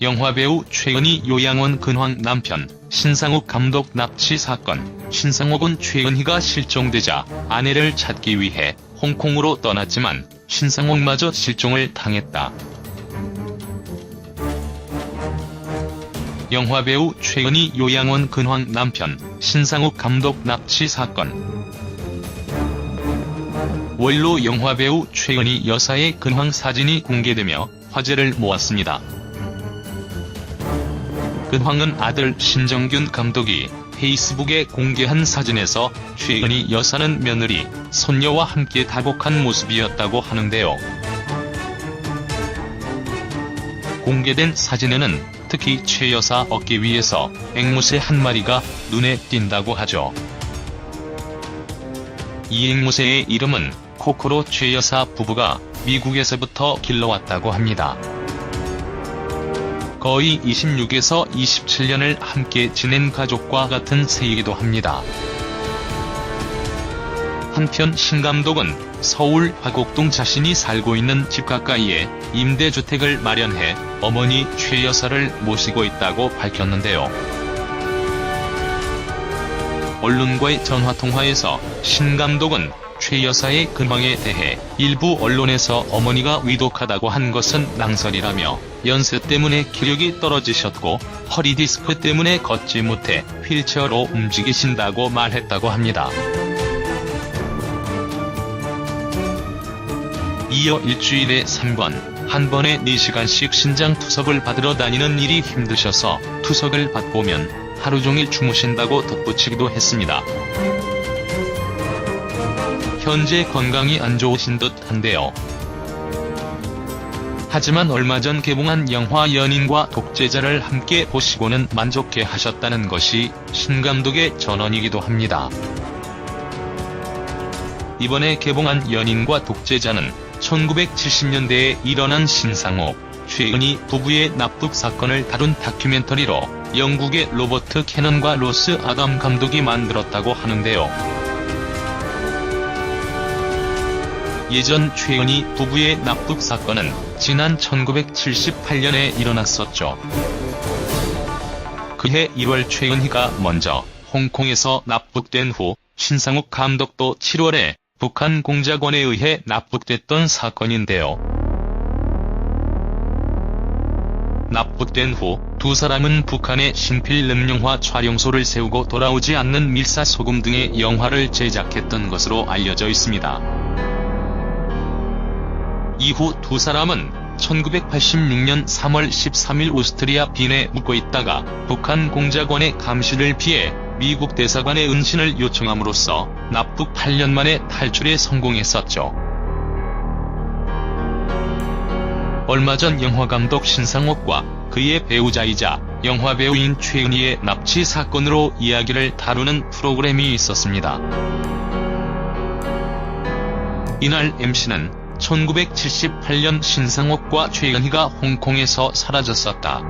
영화배우 최은희 요양원 근황 남편 신상욱 감독 납치 사건 신상욱은 최은희가 실종되자 아내를 찾기 위해 홍콩으로 떠났지만 신상욱마저 실종을 당했다. 영화배우 최은희 요양원 근황 남편 신상욱 감독 납치 사건 원로 영화배우 최은희 여사의 근황 사진이 공개되며 화제를 모았습니다. 근황은 아들 신정균 감독이 페이스북에 공개한 사진에서 최은희 여사는 며느리, 손녀와 함께 다복한 모습이었다고 하는데요. 공개된 사진에는 특히 최 여사 어깨 위에서 앵무새 한 마리가 눈에 띈다고 하죠. 이 앵무새의 이름은 코코로 최 여사 부부가 미국에서부터 길러왔다고 합니다. 거의 26에서 27년을 함께 지낸 가족과 같은 세이기도 합니다. 한편 신 감독은 서울 화곡동 자신이 살고 있는 집 가까이에 임대주택을 마련해 어머니 최 여사를 모시고 있다고 밝혔는데요. 언론과의 전화통화에서 신 감독은 최 여사의 근황에 대해 일부 언론에서 어머니가 위독하다고 한 것은 낭설이라며 연세 때문에 기력이 떨어지셨고 허리 디스크 때문에 걷지 못해 휠체어로 움직이신다고 말했다고 합니다. 이어 일주일에 3번, 한 번에 4시간씩 신장 투석을 받으러 다니는 일이 힘드셔서 투석을 받보면 하루 종일 주무신다고 덧붙이기도 했습니다. 현재 건강이 안 좋으신 듯 한데요. 하지만 얼마 전 개봉한 영화 연인과 독재자를 함께 보시고는 만족해 하셨다는 것이 신 감독의 전언이기도 합니다. 이번에 개봉한 연인과 독재자는 1970년대에 일어난 신상옥, 최은희 부부의 납북 사건을 다룬 다큐멘터리로 영국의 로버트 캐넌과 로스 아담 감독이 만들었다고 하는데요. 예전 최은희 부부의 납북 사건은 지난 1978년에 일어났었죠. 그해 1월 최은희가 먼저 홍콩에서 납북된 후 신상욱 감독도 7월에 북한 공작원에 의해 납북됐던 사건인데요. 납북된 후 두 사람은 북한의 신필름 영화 촬영소를 세우고 돌아오지 않는 밀사소금 등의 영화를 제작했던 것으로 알려져 있습니다. 이후 두 사람은 1986년 3월 13일 오스트리아 빈에 묵고 있다가 북한 공작원의 감시를 피해 미국 대사관에 은신을 요청함으로써 납북 8년 만에 탈출에 성공했었죠. 얼마 전 영화감독 신상옥과 그의 배우자이자 영화배우인 최은희의 납치 사건으로 이야기를 다루는 프로그램이 있었습니다. 이날 MC는 1978년 신상옥과 최은희가 홍콩에서 사라졌었다.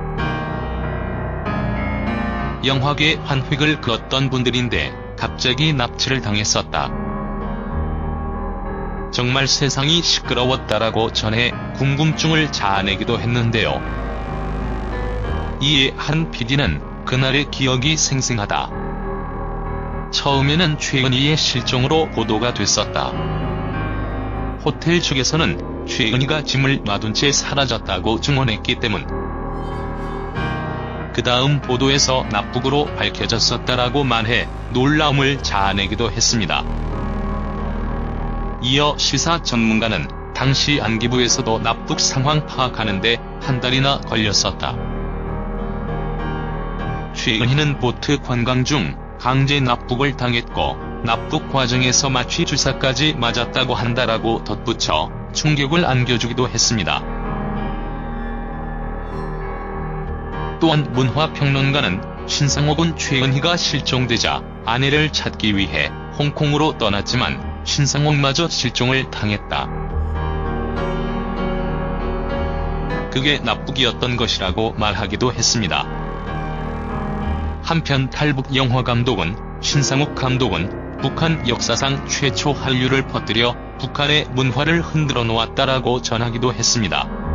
영화계 환획을 그었던 분들인데 갑자기 납치를 당했었다. 정말 세상이 시끄러웠다라고 전해 궁금증을 자아내기도 했는데요. 이에 한 PD는 그날의 기억이 생생하다. 처음에는 최은희의 실종으로 보도가 됐었다. 호텔 측에서는 최은희가 짐을 놔둔 채 사라졌다고 증언했기 때문. 그 다음 보도에서 납북으로 밝혀졌었다라고 말해 놀라움을 자아내기도 했습니다. 이어 시사 전문가는 당시 안기부에서도 납북 상황 파악하는데 한 달이나 걸렸었다. 최은희는 보트 관광 중 강제 납북을 당했고 납북 과정에서 마취 주사까지 맞았다고 한다라고 덧붙여 충격을 안겨주기도 했습니다. 또한 문화평론가는 신상옥은 최은희가 실종되자 아내를 찾기 위해 홍콩으로 떠났지만 신상옥마저 실종을 당했다. 그게 납북이었던 것이라고 말하기도 했습니다. 한편 탈북 영화 감독은 신상욱 감독은 북한 역사상 최초 한류를 퍼뜨려 북한의 문화를 흔들어 놓았다라고 전하기도 했습니다.